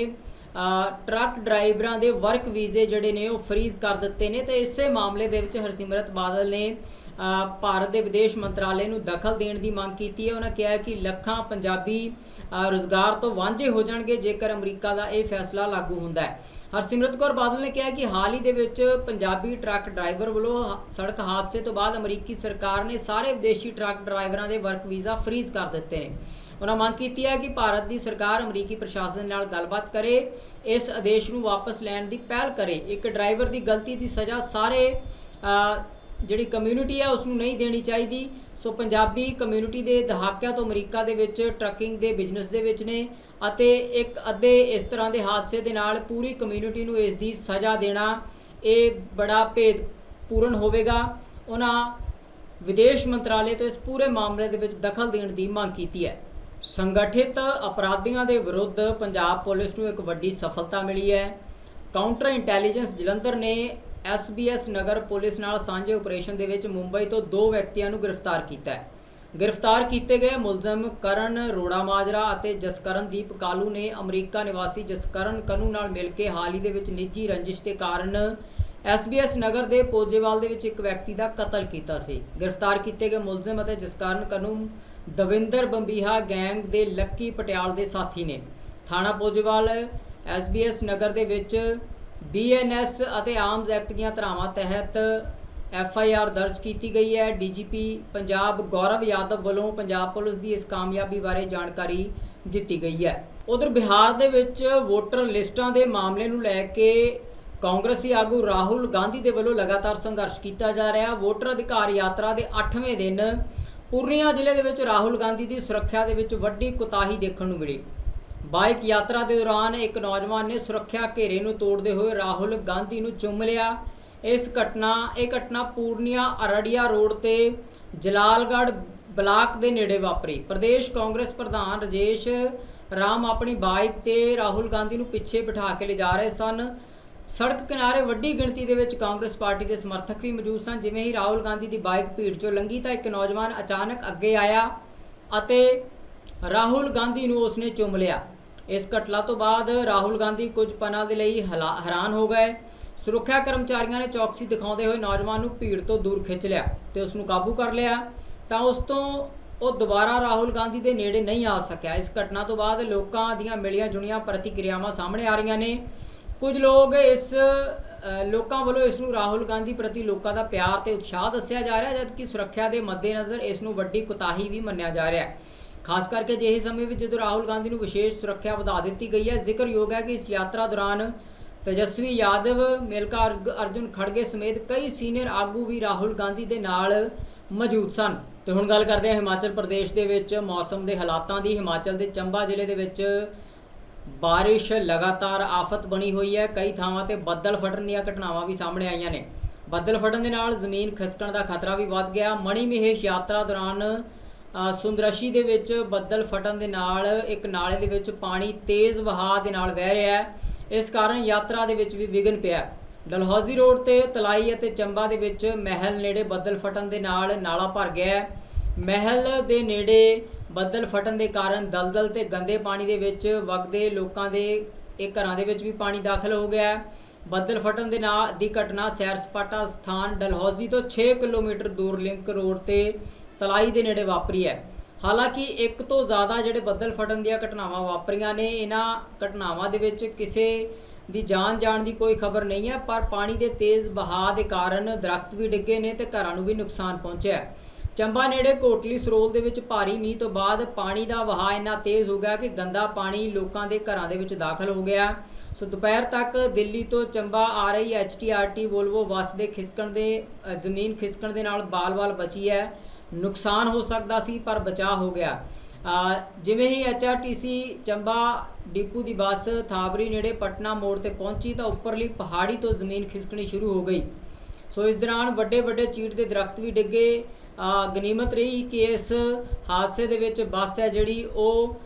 ਟਰੱਕ ਡਰਾਈਵਰਾਂ ਦੇ ਵਰਕ ਵੀਜ਼ੇ ਜਿਹੜੇ ਨੇ ਉਹ ਫ੍ਰੀਜ਼ ਕਰ ਦਿੱਤੇ ਨੇ ਤੇ ਇਸੇ ਮਾਮਲੇ ਦੇ ਵਿੱਚ ਹਰਸਿਮਰਤ ਬਾਦਲ ਨੇ ਭਾਰਤ ਦੇ ਵਿਦੇਸ਼ ਮੰਤਰਾਲੇ ਨੂੰ ਦਖਲ ਦੇਣ ਦੀ ਮੰਗ ਕੀਤੀ ਹੈ। ਉਹਨਾਂ ਕਿਹਾ ਕਿ ਲੱਖਾਂ ਪੰਜਾਬੀ ਅ, ਰੁਜ਼ਗਾਰ ਤੋਂ ਵਾਂਝੇ ਹੋ ਜਾਣਗੇ ਜੇਕਰ ਅਮਰੀਕਾ ਦਾ ਇਹ ਫੈਸਲਾ ਲਾਗੂ ਹੁੰਦਾ ਹੈ। ਹਰਸਿਮਰਤ ਕੌਰ ਬਾਦਲ ਨੇ ਕਿਹਾ ਕਿ ਹਾਲ ਹੀ ਦੇ ਵਿੱਚ ਪੰਜਾਬੀ ਟਰੱਕ ਡਰਾਈਵਰ ਵੱਲੋਂ ਹ- ਸੜਕ ਹਾਦਸੇ ਤੋਂ ਬਾਅਦ ਅਮਰੀਕੀ ਸਰਕਾਰ ਨੇ ਸਾਰੇ ਵਿਦੇਸ਼ੀ ਟਰੱਕ ਡਰਾਈਵਰਾਂ ਦੇ ਵਰਕ ਵੀਜ਼ਾ ਫ੍ਰੀਜ਼ ਕਰ ਦਿੱਤੇ ਨੇ। ਉਹਨਾਂ ਮੰਗ ਕੀਤੀ ਹੈ ਕਿ ਭਾਰਤ ਦੀ ਸਰਕਾਰ ਅਮਰੀਕੀ ਪ੍ਰਸ਼ਾਸਨ ਨਾਲ ਗੱਲਬਾਤ ਕਰੇ, ਇਸ ਆਦੇਸ਼ ਨੂੰ ਵਾਪਸ ਲੈਣ ਦੀ ਪਹਿਲ ਕਰੇ। ਇੱਕ ਡਰਾਈਵਰ ਦੀ ਗਲਤੀ ਦੀ ਸਜ਼ਾ ਸਾਰੇ ਜਿਹੜੀ ਕਮਿਊਨਿਟੀ ਹੈ, ਉਸ ਨੂੰ ਨਹੀਂ ਦੇਣੀ ਚਾਹੀਦੀ। ਸੋ ਪੰਜਾਬੀ ਕਮਿਊਨਿਟੀ ਦੇ ਦਹਾਕਿਆਂ ਤੋਂ ਅਮਰੀਕਾ ਦੇ ਵਿੱਚ ਟਰੱਕਿੰਗ ਦੇ ਬਿਜ਼ਨਸ ਦੇ ਵਿੱਚ ਨੇ ਅਤੇ ਇੱਕ ਅੱਧੇ ਇਸ ਤਰ੍ਹਾਂ ਦੇ ਹਾਦਸੇ ਦੇ ਨਾਲ ਪੂਰੀ ਕਮਿਊਨਿਟੀ ਨੂੰ ਇਸ ਦੀ ਸਜ਼ਾ ਦੇਣਾ ਇਹ ਬੜਾ ਭੇਦਪੂਰਨ ਹੋਵੇਗਾ। ਉਹਨਾਂ ਵਿਦੇਸ਼ ਮੰਤਰਾਲੇ ਤੋਂ ਇਸ ਪੂਰੇ ਮਾਮਲੇ ਦੇ ਵਿੱਚ ਦਖਲ ਦੇਣ ਦੀ ਮੰਗ ਕੀਤੀ ਹੈ। ਸੰਗਠਿਤ ਅਪਰਾਧੀਆਂ ਦੇ ਵਿਰੁੱਧ ਪੰਜਾਬ ਪੁਲਿਸ ਨੂੰ ਇੱਕ ਵੱਡੀ ਸਫਲਤਾ ਮਿਲੀ ਹੈ। ਕਾਊਂਟਰ ਇੰਟੈਲੀਜੈਂਸ ਜਲੰਧਰ ਨੇ SBS ਨਗਰ ਪੁਲਿਸ ਨਾਲ ਸਾਂਝੇ ਆਪਰੇਸ਼ਨ ਦੇ ਵਿੱਚ ਮੁੰਬਈ ਤੋਂ ਦੋ ਵਿਅਕਤੀਆਂ ਨੂੰ ਗ੍ਰਿਫਤਾਰ ਕੀਤਾ ਹੈ। ਗ੍ਰਿਫਤਾਰ ਕੀਤੇ ਗਏ ਮੁਲਜ਼ਮ ਕਰਨ ਰੋੜਾ ਮਾਜਰਾ ਅਤੇ ਜਸਕਰਨਦੀਪ ਕਾਲੂ ਨੇ ਅਮਰੀਕਾ ਨਿਵਾਸੀ ਜਸਕਰਨ ਕਨੂ ਨਾਲ ਮਿਲ ਕੇ ਹਾਲ ਹੀ ਦੇ ਵਿੱਚ ਨਿੱਜੀ ਰੰਜਿਸ਼ ਦੇ ਕਾਰਨ SBS ਨਗਰ ਦੇ ਪੋਜੇਵਾਲ ਦੇ ਵਿੱਚ ਇੱਕ ਵਿਅਕਤੀ ਦਾ ਕਤਲ ਕੀਤਾ ਸੀ। ਗ੍ਰਿਫਤਾਰ ਕੀਤੇ ਗਏ ਮੁਲਜ਼ਮ ਅਤੇ ਜਸਕਰਨ ਕਨੂ ਦਵਿੰਦਰ ਬੰਬੀਹਾ ਗੈਂਗ ਦੇ ਲੱਕੀ ਪਟਿਆਲ ਦੇ ਸਾਥੀ ਨੇ। ਥਾਣਾ ਪੋਜੇਵਾਲ SBS ਨਗਰ ਦੇ ਵਿੱਚ BNS ਅਤੇ ਆਰਮਜ਼ ਐਕਟ ਦੀਆਂ ਧਾਰਾਵਾਂ ਤਹਿਤ ਐਫ ਆਈ ਆਰ ਦਰਜ ਕੀਤੀ ਗਈ ਹੈ। ਡੀਜੀਪੀ ਪੰਜਾਬ ਗੌਰਵ ਯਾਦਵ ਵੱਲੋਂ ਪੰਜਾਬ ਪੁਲਿਸ ਦੀ ਇਸ ਕਾਮਯਾਬੀ ਬਾਰੇ ਜਾਣਕਾਰੀ ਦਿੱਤੀ ਗਈ ਹੈ। ਉਧਰ ਬਿਹਾਰ ਦੇ ਵਿੱਚ ਵੋਟਰ ਲਿਸਟਾਂ ਦੇ ਮਾਮਲੇ ਨੂੰ ਲੈ ਕੇ ਕਾਂਗਰਸੀ ਆਗੂ ਰਾਹੁਲ ਗਾਂਧੀ ਦੇ ਵੱਲੋਂ ਲਗਾਤਾਰ ਸੰਘਰਸ਼ ਕੀਤਾ ਜਾ ਰਿਹਾ। ਵੋਟਰ ਅਧਿਕਾਰ ਯਾਤਰਾ ਦੇ 8ਵੇਂ ਦਿਨ ਪੂਰਨੀਆ ਜ਼ਿਲ੍ਹੇ ਦੇ ਵਿੱਚ ਰਾਹੁਲ ਗਾਂਧੀ ਦੀ ਸੁਰੱਖਿਆ ਦੇ ਵਿੱਚ ਵੱਡੀ ਕੁਤਾਹੀ ਦੇਖਣ ਨੂੰ ਮਿਲੀ। ਬਾਈਕ ਯਾਤਰਾ ਦੇ ਦੌਰਾਨ ਇੱਕ ਨੌਜਵਾਨ ਨੇ ਸੁਰੱਖਿਆ ਘੇਰੇ ਨੂੰ ਤੋੜਦੇ ਹੋਏ ਰਾਹੁਲ ਗਾਂਧੀ ਨੂੰ ਚੁੰਮ ਲਿਆ। ਇਸ ਘਟਨਾ, ਇਹ ਘਟਨਾ ਪੂਰਨੀਆ ਅਰੜੀਆ ਰੋਡ ਤੇ ਜਲਾਲਗੜ੍ਹ ਬਲਾਕ ਦੇ ਨੇੜੇ ਵਾਪਰੀ। ਪ੍ਰਦੇਸ਼ ਕਾਂਗਰਸ ਪ੍ਰਧਾਨ ਰਜੇਸ਼ ਰਾਮ ਆਪਣੀ ਬਾਈਕ ਤੇ ਰਾਹੁਲ ਗਾਂਧੀ ਨੂੰ ਪਿੱਛੇ ਬਿਠਾ ਕੇ ਲਿਜਾ ਰਹੇ ਸਨ। ਸੜਕ ਕਿਨਾਰੇ ਵੱਡੀ ਗਿਣਤੀ ਦੇ ਵਿੱਚ ਕਾਂਗਰਸ ਪਾਰਟੀ ਦੇ ਸਮਰਥਕ ਵੀ ਮੌਜੂਦ ਸਨ। ਜਿਵੇਂ ਹੀ ਰਾਹੁਲ ਗਾਂਧੀ ਦੀ ਬਾਈਕ ਭੀੜ ਚੋਂ ਲੰਘੀ ਤਾਂ ਇੱਕ ਨੌਜਵਾਨ ਅਚਾਨਕ ਅੱਗੇ ਆਇਆ ਅਤੇ ਰਾਹੁਲ ਗਾਂਧੀ ਨੂੰ ਉਸਨੇ ਚੁੰਮ ਲਿਆ। ਇਸ ਘਟਨਾ ਤੋਂ ਬਾਅਦ ਰਾਹੁਲ ਗਾਂਧੀ ਕੁਝ ਪਨਾਂ ਦੇ ਲਈ ਹਲਾ- ਹੈਰਾਨ ਹੋ ਗਏ। ਸੁਰੱਖਿਆ ਕਰਮਚਾਰੀਆਂ ਨੇ ਚੌਕਸੀ ਦਿਖਾਉਂਦੇ ਹੋਏ ਨੌਜਵਾਨ ਨੂੰ ਭੀੜ ਤੋਂ ਦੂਰ ਖਿੱਚ ਲਿਆ ਤੇ ਉਸ ਨੂੰ ਕਾਬੂ ਕਰ ਲਿਆ। ਤਾਂ ਉਸ ਤੋਂ ਉਹ ਦੁਬਾਰਾ ਰਾਹੁਲ ਗਾਂਧੀ ਦੇ ਨੇੜੇ ਨਹੀਂ ਆ ਸਕਿਆ। ਇਸ ਘਟਨਾ ਤੋਂ ਬਾਅਦ ਲੋਕਾਂ ਦੀਆਂ ਮਿਲੀਆਂ ਜੁਣੀਆਂ ਪ੍ਰਤੀਕਿਰਿਆਵਾਂ ਸਾਹਮਣੇ ਆ ਰਹੀਆਂ ਨੇ। ਕੁਝ ਲੋਕ ਇਸ ਲੋਕਾਂ ਵੱਲੋਂ ਇਸ ਨੂੰ ਰਾਹੁਲ ਗਾਂਧੀ ਪ੍ਰਤੀ ਲੋਕਾਂ ਦਾ ਪਿਆਰ ਤੇ ਉਤਸ਼ਾਹ ਦੱਸਿਆ ਜਾ ਰਿਹਾ, ਜਦਕਿ ਸੁਰੱਖਿਆ ਦੇ ਮੱਦੇਨਜ਼ਰ ਇਸ ਨੂੰ ਵੱਡੀ ਕੁਤਾਹੀ ਵੀ ਮੰਨਿਆ ਜਾ ਰਿਹਾ ਹੈ। ਖਾਸ ਕਰਕੇ ਅਜਿਹੇ ਸਮੇਂ ਵਿੱਚ ਜਦੋਂ ਰਾਹੁਲ ਗਾਂਧੀ ਨੂੰ ਵਿਸ਼ੇਸ਼ ਸੁਰੱਖਿਆ ਵਧਾ ਦਿੱਤੀ ਗਈ ਹੈ, ਜ਼ਿਕਰਯੋਗ ਹੈ ਕਿ ਇਸ ਯਾਤਰਾ ਦੌਰਾਨ ਤੇਜਸਵੀ ਯਾਦਵ, ਮਿਲਕਾ ਅਰਗ- ਅਰਜੁਨ ਖੜਗੇ ਸਮੇਤ ਕਈ ਸੀਨੀਅਰ ਆਗੂ ਵੀ ਰਾਹੁਲ ਗਾਂਧੀ ਦੇ ਨਾਲ ਮੌਜੂਦ ਸਨ। ਤੇ ਹੁਣ ਗੱਲ ਕਰਦੇ ਹਾਂ ਹਿਮਾਚਲ ਪ੍ਰਦੇਸ਼ ਦੇ ਵਿੱਚ ਮੌਸਮ ਦੇ ਹਾਲਾਤਾਂ ਦੀ। ਹਿਮਾਚਲ ਦੇ ਚੰਬਾ ਜ਼ਿਲ੍ਹੇ ਦੇ ਵਿੱਚ ਬਾਰਿਸ਼ ਲਗਾਤਾਰ ਆਫਤ ਬਣੀ ਹੋਈ ਹੈ। ਕਈ ਥਾਵਾਂ ਤੇ ਬੱਦਲ ਫਟਣ ਦੀਆਂ ਘਟਨਾਵਾਂ ਵੀ ਸਾਹਮਣੇ ਆਈਆਂ ਨੇ। ਬੱਦਲ ਫਟਣ ਦੇ ਨਾਲ ਜ਼ਮੀਨ ਖਿਸਕਣ ਦਾ ਖਤਰਾ ਵੀ ਵੱਧ ਗਿਆ। ਮਣੀ ਮਹੇਸ਼ ਯਾਤਰਾ ਦੌਰਾਨ ਸੁੰਦਰਸ਼ੀ ਦੇ ਵਿੱਚ ਬੱਦਲ ਫਟਣ ਦੇ ਨਾਲ, ਇੱਕ ਨਾਲੇ ਦੇ ਵਿੱਚ ਪਾਣੀ ਤੇਜ਼ ਵਹਾਅ ਦੇ ਨਾਲ ਵਹਿ ਰਿਹਾ ਹੈ। ਇਸ ਕਾਰਨ ਯਾਤਰਾ ਦੇ ਵਿੱਚ ਵੀ ਵਿਘਨ ਪਿਆ ਡਲਹੌਜ਼ੀ ਰੋਡ ਤੇ ਤਲਾਈ ਅਤੇ ਚੰਬਾ ਦੇ ਵਿੱਚ ਮਹਿਲ ਨੇੜੇ ਬੱਦਲ ਫਟਣ ਦੇ ਨਾਲ ਨਾਲਾ ਭਰ ਗਿਆ ਮਹਿਲ ਦੇ ਨੇੜੇ ਬੱਦਲ ਫਟਣ ਦੇ ਕਾਰਨ ਦਲਦਲ ਤੇ ਗੰਦੇ ਪਾਣੀ ਦੇ ਵਿੱਚ ਵਗਦੇ ਲੋਕਾਂ ਦੇ ਇਹ ਘਰਾਂ ਦੇ ਵਿੱਚ ਵੀ ਪਾਣੀ ਦਾਖਲ ਹੋ ਗਿਆ ਬੱਦਲ ਫਟਣ ਦੇ ਨਾਲ ਦੀ ਘਟਨਾ ਸੈਰ ਸਪਾਟਾ ਸਥਾਨ ਡਲਹੌਜ਼ੀ ਤੋਂ 6 ਕਿਲੋਮੀਟਰ ਦੂਰ ਲਿੰਕ ਰੋਡ ਤੇ ਤਲਾਈ ਦੇ ਨੇੜੇ ਵਾਪਰੀ ਹੈ। ਹਾਲਾਂਕਿ ਇੱਕ ਤੋਂ ਜ਼ਿਆਦਾ ਜਿਹੜੇ ਬੱਦਲ ਫਟਣ ਦੀਆਂ ਘਟਨਾਵਾਂ ਵਾਪਰੀਆਂ ਨੇ, ਇਹਨਾਂ ਘਟਨਾਵਾਂ ਦੇ ਵਿੱਚ ਕਿਸੇ ਦੀ ਜਾਨ ਜਾਣ ਦੀ ਕੋਈ ਖਬਰ ਨਹੀਂ ਹੈ, ਪਰ ਪਾਣੀ ਦੇ ਤੇਜ਼ ਵਹਾਅ ਦੇ ਕਾਰਨ ਦਰਖਤ ਵੀ ਡਿੱਗੇ ਨੇ ਤੇ ਘਰਾਂ ਨੂੰ ਵੀ ਨੁਕਸਾਨ ਪਹੁੰਚਿਆ ਚੰਬਾ ਨੇੜੇ ਕੋਟਲੀ ਸਰੋਲ ਦੇ ਵਿੱਚ ਭਾਰੀ ਮੀਂਹ ਤੋਂ ਬਾਅਦ ਪਾਣੀ ਦਾ ਵਹਾਅ ਇੰਨਾ ਤੇਜ਼ ਹੋ ਗਿਆ ਕਿ ਗੰਦਾ ਪਾਣੀ ਲੋਕਾਂ ਦੇ ਘਰਾਂ ਦੇ ਵਿੱਚ ਦਾਖਲ ਹੋ ਗਿਆ। ਸੋ ਦੁਪਹਿਰ ਤੱਕ ਦਿੱਲੀ ਤੋਂ ਚੰਬਾ ਆ ਰਹੀ ਐਚਟੀਆਰਟੀ ਵੋਲਵੋ ਬੱਸ ਦੇ ਖਿਸਕਣ ਦੇ ਜ਼ਮੀਨ ਖਿਸਕਣ ਦੇ ਨਾਲ ਬਾਲ-ਬਾਲ ਬਚੀ ਹੈ। ਨੁਕਸਾਨ ਹੋ ਸਕਦਾ ਸੀ, ਪਰ ਬਚਾਅ ਹੋ ਗਿਆ। ਜਿਵੇਂ ਹੀ ਐਚਆਰਟੀਸੀ ਚੰਬਾ ਡਿਪੂ ਦੀ ਬੱਸ ਥਾਬਰੀ ਨੇੜੇ ਪਟਨਾ ਮੋੜ ਤੇ ਪਹੁੰਚੀ ਤਾਂ ਉੱਪਰਲੀ ਪਹਾੜੀ ਤੋਂ ਜ਼ਮੀਨ ਖਿਸਕਣੀ ਸ਼ੁਰੂ ਹੋ ਗਈ। ਸੋ ਇਸ ਦੌਰਾਨ ਵੱਡੇ ਵੱਡੇ ਚੀੜ ਦੇ ਦਰਖਤ ਵੀ ਡਿੱਗੇ। ਗਨੀਮਤ ਰਹੀ ਕਿ ਇਸ ਹਾਦਸੇ ਦੇ ਵਿੱਚ ਬੱਸ ਹੈ ਜਿਹੜੀ ਉਹ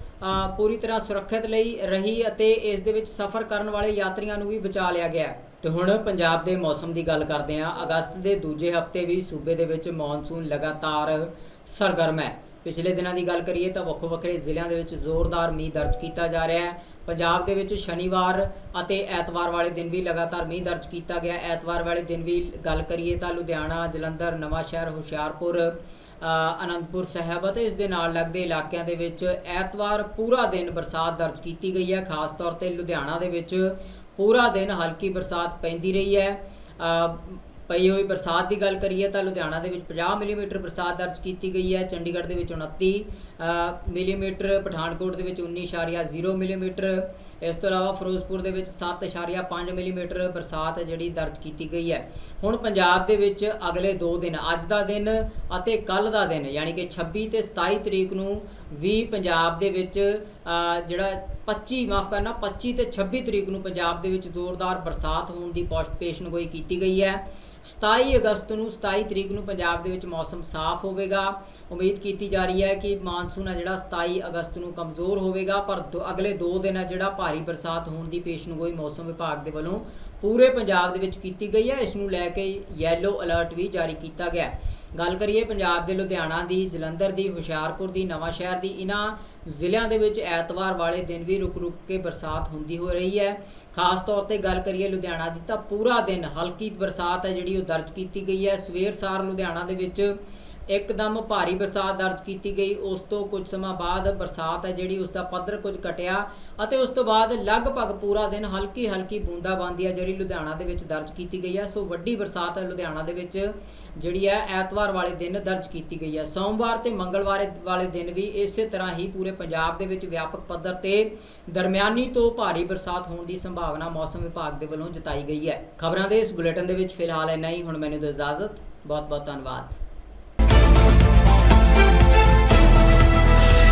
ਪੂਰੀ ਤਰ੍ਹਾਂ ਸੁਰੱਖਿਅਤ ਲਈ ਰਹੀ ਅਤੇ ਇਸ ਦੇ ਵਿੱਚ ਸਫ਼ਰ ਕਰਨ ਵਾਲੇ ਯਾਤਰੀਆਂ ਨੂੰ ਵੀ ਬਚਾ ਲਿਆ ਗਿਆ। ਤੇ ਹੁਣ ਪੰਜਾਬ ਦੇ ਮੌਸਮ ਦੀ ਗੱਲ ਕਰਦੇ ਹਾਂ। ਅਗਸਤ ਦੇ ਦੂਜੇ ਹਫ਼ਤੇ ਵੀ ਸੂਬੇ ਦੇ ਵਿੱਚ ਮੌਨਸੂਨ ਲਗਾਤਾਰ ਸਰਗਰਮ ਹੈ। ਪਿਛਲੇ ਦਿਨਾਂ ਦੀ ਗੱਲ ਕਰੀਏ ਤਾਂ ਵੱਖੋ ਵੱਖਰੇ ਜ਼ਿਲ੍ਹਿਆਂ ਦੇ ਵਿੱਚ ਜ਼ੋਰਦਾਰ ਮੀਂਹ ਦਰਜ ਕੀਤਾ ਜਾ ਰਿਹਾ ਹੈ। ਪੰਜਾਬ ਦੇ ਵਿੱਚ ਸ਼ਨੀਵਾਰ ਅਤੇ ਐਤਵਾਰ ਵਾਲੇ ਦਿਨ ਵੀ ਲਗਾਤਾਰ ਮੀਂਹ ਦਰਜ ਕੀਤਾ ਗਿਆ। ਐਤਵਾਰ ਵਾਲੇ ਦਿਨ ਵੀ ਗੱਲ ਕਰੀਏ ਤਾਂ ਲੁਧਿਆਣਾ, ਜਲੰਧਰ, ਨਵਾਂਸ਼ਹਿਰ, ਹੁਸ਼ਿਆਰਪੁਰ ਅਨੰਦਪੁਰ ਸਾਹਿਬ ਅਤੇ ਇਸ ਦੇ ਨਾਲ ਲੱਗਦੇ ਇਲਾਕਿਆਂ ਦੇ ਵਿੱਚ ਐਤਵਾਰ ਪੂਰਾ ਦਿਨ ਬਰਸਾਤ ਦਰਜ ਕੀਤੀ ਗਈ ਹੈ। ਖਾਸ ਤੌਰ ਤੇ ਲੁਧਿਆਣਾ ਦੇ ਵਿੱਚ ਪੂਰਾ ਦਿਨ ਹਲਕੀ ਬਰਸਾਤ ਪੈਂਦੀ ਰਹੀ ਹੈ। ਪਈ ਹੋਈ ਬਰਸਾਤ ਦੀ ਗੱਲ ਕਰੀਏ ਤਾਂ ਲੁਧਿਆਣਾ ਦੇ ਵਿੱਚ 50 ਮਿਲੀਮੀਟਰ ਬਰਸਾਤ ਦਰਜ ਕੀਤੀ ਗਈ ਹੈ। ਚੰਡੀਗੜ੍ਹ ਦੇ ਵਿੱਚ 29 ਮਿਲੀਮੀਟਰ, ਪਠਾਨਕੋਟ ਦੇ ਵਿੱਚ 19.0 ਮਿਲੀਮੀਟਰ, ਇਸ ਤੋਂ ਇਲਾਵਾ ਫਿਰੋਜ਼ਪੁਰ ਦੇ ਵਿੱਚ 7.5 ਮਿਲੀਮੀਟਰ ਬਰਸਾਤ ਜਿਹੜੀ ਦਰਜ ਕੀਤੀ ਗਈ ਹੈ। ਹੁਣ ਪੰਜਾਬ ਦੇ ਵਿੱਚ ਅਗਲੇ 2 ਦਿਨ, ਅੱਜ ਦਾ ਦਿਨ ਅਤੇ ਕੱਲ ਦਾ ਦਿਨ, ਯਾਨੀ ਕਿ 26 ਤੇ 27 ਤਰੀਕ ਨੂੰ ਵੀ ਪੰਜਾਬ ਦੇ ਵਿੱਚ ਜਿਹੜਾ 25 ਮਾਫ ਕਰਨਾ 25 ਤੇ 26 ਤਰੀਕ ਨੂੰ ਪੰਜਾਬ ਦੇ ਵਿੱਚ ਜ਼ੋਰਦਾਰ ਬਰਸਾਤ ਹੋਣ ਦੀ ਪੋਸ਼- ਪੇਸ਼ਨਗੋਈ ਕੀਤੀ ਗਈ ਹੈ। 27 ਅਗਸਤ ਨੂੰ 27 ਤਰੀਕ ਨੂੰ ਪੰਜਾਬ ਦੇ ਵਿੱਚ ਮੌਸਮ ਸਾਫ਼ ਹੋਵੇਗਾ। ਉਮੀਦ ਕੀਤੀ ਜਾ ਰਹੀ ਹੈ ਕਿ ਮਾਨਸੂਨ ਆ ਜਿਹੜਾ 27 ਅਗਸਤ ਨੂੰ ਕਮਜ਼ੋਰ ਹੋਵੇਗਾ, ਪਰ ਦੋ- ਅਗਲੇ 2 ਦਿਨ ਆ ਜਿਹੜਾ ਭਾਰੀ ਬਰਸਾਤ ਹੋਣ ਦੀ ਪੇਸ਼ਨਗੋਈ ਮੌਸਮ ਵਿਭਾਗ ਦੇ ਵੱਲੋਂ ਪੂਰੇ ਪੰਜਾਬ ਦੇ ਵਿੱਚ ਕੀਤੀ ਗਈ ਹੈ। ਇਸ ਨੂੰ ਲੈ ਕੇ ਯੈਲੋ ਅਲਰਟ ਵੀ ਜਾਰੀ ਕੀਤਾ ਗਿਆ ਹੈ। ਗੱਲ ਕਰੀਏ ਪੰਜਾਬ ਦੇ ਲੁਧਿਆਣਾ ਦੀ, ਜਲੰਧਰ ਦੀ, ਹੁਸ਼ਿਆਰਪੁਰ ਦੀ ਨਵਾਂ ਸ਼ਹਿਰ ਦੀ ਇਹਨਾਂ ਜ਼ਿਲ੍ਹਿਆਂ ਦੇ ਵਿੱਚ ਐਤਵਾਰ ਵਾਲੇ ਦਿਨ ਵੀ ਰੁਕ-ਰੁਕ ਕੇ ਬਰਸਾਤ ਹੁੰਦੀ ਹੋ ਰਹੀ ਹੈ। ਖਾਸ ਤੌਰ ਤੇ ਗੱਲ ਕਰੀਏ ਲੁਧਿਆਣਾ ਦੀ ਤਾਂ ਪੂਰਾ ਦਿਨ ਹਲਕੀ ਬਰਸਾਤ ਹੈ ਜਿਹੜੀ ਉਹ ਦਰਜ ਕੀਤੀ ਗਈ ਹੈ। ਸਵੇਰ ਸਾਰ ਲੁਧਿਆਣਾ ਦੇ ਵਿੱਚ ਇੱਕਦਮ ਭਾਰੀ ਬਰਸਾਤ ਦਰਜ ਕੀਤੀ ਗਈ। ਉਸ ਤੋਂ ਕੁਝ ਸਮਾਂ ਬਾਅਦ ਬਰਸਾਤ ਹੈ, ਜਿਹੜੀ ਉਸ ਦਾ ਪੱਧਰ ਕੁਝ ਘਟਿਆ ਅਤੇ ਉਸ ਤੋਂ ਬਾਅਦ ਲਗਭਗ ਪੂਰਾ ਦਿਨ ਹਲਕੀ ਹਲਕੀ ਬੂੰਦਾਬਾਂਦੀ ਹੈ, ਜਿਹੜੀ ਲੁਧਿਆਣਾ ਦੇ ਵਿੱਚ ਦਰਜ ਕੀਤੀ ਗਈ ਹੈ। ਸੋ ਵੱਡੀ ਬਰਸਾਤ ਲੁਧਿਆਣਾ ਦੇ ਵਿੱਚ, ਜਿਹੜੀ ਹੈ, ਐਤਵਾਰ ਵਾਲੇ ਦਿਨ ਦਰਜ ਕੀਤੀ ਗਈ ਹੈ। ਸੋਮਵਾਰ ਤੇ ਮੰਗਲਵਾਰ ਵਾਲੇ ਦਿਨ ਵੀ ਇਸੇ ਤਰ੍ਹਾਂ ਹੀ ਪੂਰੇ ਪੰਜਾਬ ਦੇ ਵਿੱਚ ਵਿਆਪਕ ਪੱਧਰ ਤੇ ਦਰਮਿਆਨੀ ਤੋਂ ਭਾਰੀ ਬਰਸਾਤ ਹੋਣ ਦੀ ਸੰਭਾਵਨਾ ਮੌਸਮ ਵਿਭਾਗ ਦੇ ਵੱਲੋਂ ਜਤਾਈ ਗਈ ਹੈ। ਖਬਰਾਂ ਦੇ ਇਸ ਬੁਲੇਟਿਨ ਦੇ ਵਿੱਚ ਫਿਲਹਾਲ ਇੰਨਾ ਹੀ। ਹੁਣ ਮੈਨੂੰ ਦਿਓ ਇਜਾਜ਼ਤ। ਬਹੁਤ ਬਹੁਤ ਧੰਨਵਾਦ।